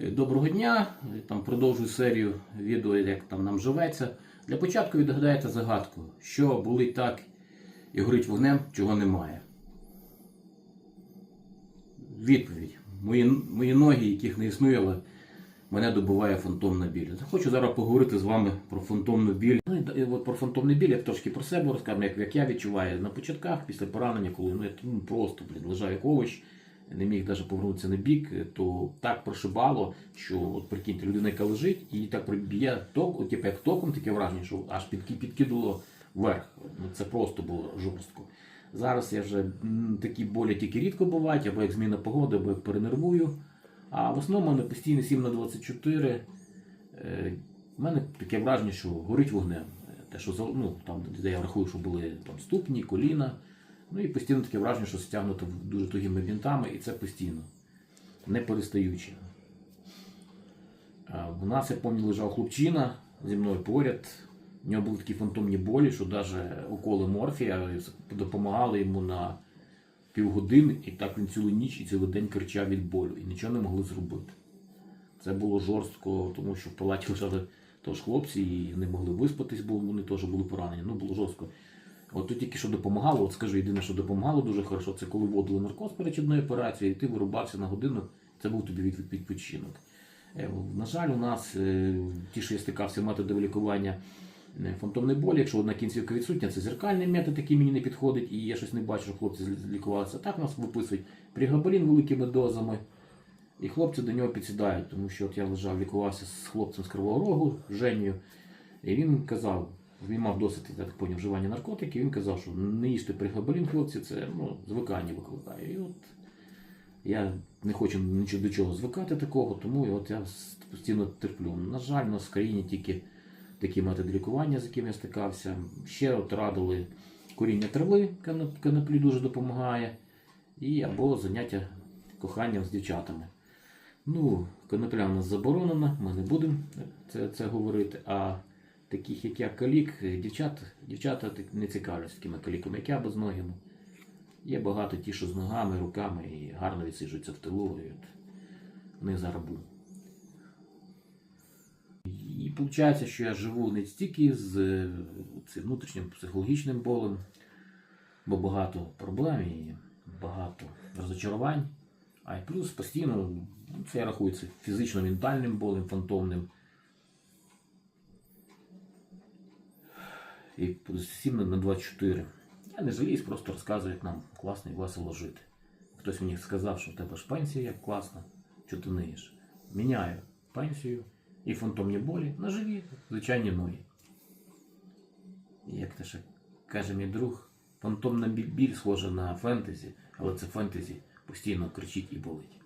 Доброго дня! Там продовжую серію відео, як там нам живеться. Для початку відгадайте загадку, що болить так і горить вогнем, чого немає. Відповідь. Мої, мої ноги, яких не існує, але мене добуває фантомна біль. Хочу зараз поговорити з вами про фантомну біль. Ну, і от про фантомну біль, я трошки про себе розкажу, як, як я відчуваю на початках, після поранення, коли ну, я ну, просто блін, лежав як овощ, не міг навіть повернутися на бік, то так прошибало, що от прикиньте, людина, яка лежить, і так проб'є ток, от, типу, як током таке враження, що аж підки, підкидало вверх. Ну, це просто було жорстко. Зараз я вже такі болі тільки рідко бувають, або як зміна погоди, або як перенервую. А в основному мене постійно 7 на 24. Е, У мене таке враження, що горить вогнем. Е, Те, що ну, там, де я рахую, що були там, ступні, коліна. Ну і постійно таке враження, що стягнуто дуже тугими бінтами, і це постійно, не перестаючи. У нас, я пам'ятаю, лежав хлопчина зі мною поряд. У нього були такі фантомні болі, що навіть уколи морфія допомагали йому на півгодини, і так він цілу ніч і цілий день кричав від болю, і нічого не могли зробити. Це було жорстко, тому що в палаті лежали теж хлопці і не могли виспатись, бо вони теж були поранені. Ну, було жорстко. От тут тільки що допомагало, от скажу, єдине, що допомагало дуже хорошо, це коли вводили наркоз перед одною операцією, і ти вирубався на годину, це був тобі від- відпочинок. Е, На жаль, у нас е, ті, що я стикався методи лікування е, фантомної болі, якщо одна кінцівка відсутня, це зеркальний метод, який мені не підходить, і я щось не бачу, що хлопці лікувалися. Так нас виписують пригабалін великими дозами. І хлопці до нього підсідають, тому що от я лежав, лікувався з хлопцем з Кривого Рогу, Женію, і він казав, він мав досить так поняв, вживання наркотиків, він казав, що не їсти пригабалін, хлопці, це ну, звикання викликає. І от я не хочу нічого до чого звикати такого, тому от я постійно терплю. На жаль, у нас в країні тільки такі методи лікування, з якими я стикався. Ще от радили коріння трави, канап- дуже допомагає, і або заняття коханням з дівчатами. Ну, конопля в нас заборонена, ми не будемо це, це говорити. А таких, як я калік, дівчат, дівчата не цікавляться такими каліками, як я без ноги. Є багато ті, що з ногами, руками і гарно відсиджуються в тилу. І от в них зараз. І виходить, що я живу не стільки з е, цим внутрішнім психологічним болем, бо багато проблем і багато розочарувань. А й плюс постійно, ну, це я рахую це фізично-ментальним болем, фантомним. І 7 на 24. Я не жаліюсь, просто розказую, як нам класно і весело жити. Хтось мені сказав, що в тебе ж пенсія як класно, що ти ниєш. Міняю пенсію і фантомні болі на живі, звичайні ноги. І Як те ще каже мій друг, фантомна біль схожа на фентезі, але це фентезі постійно кричить і болить.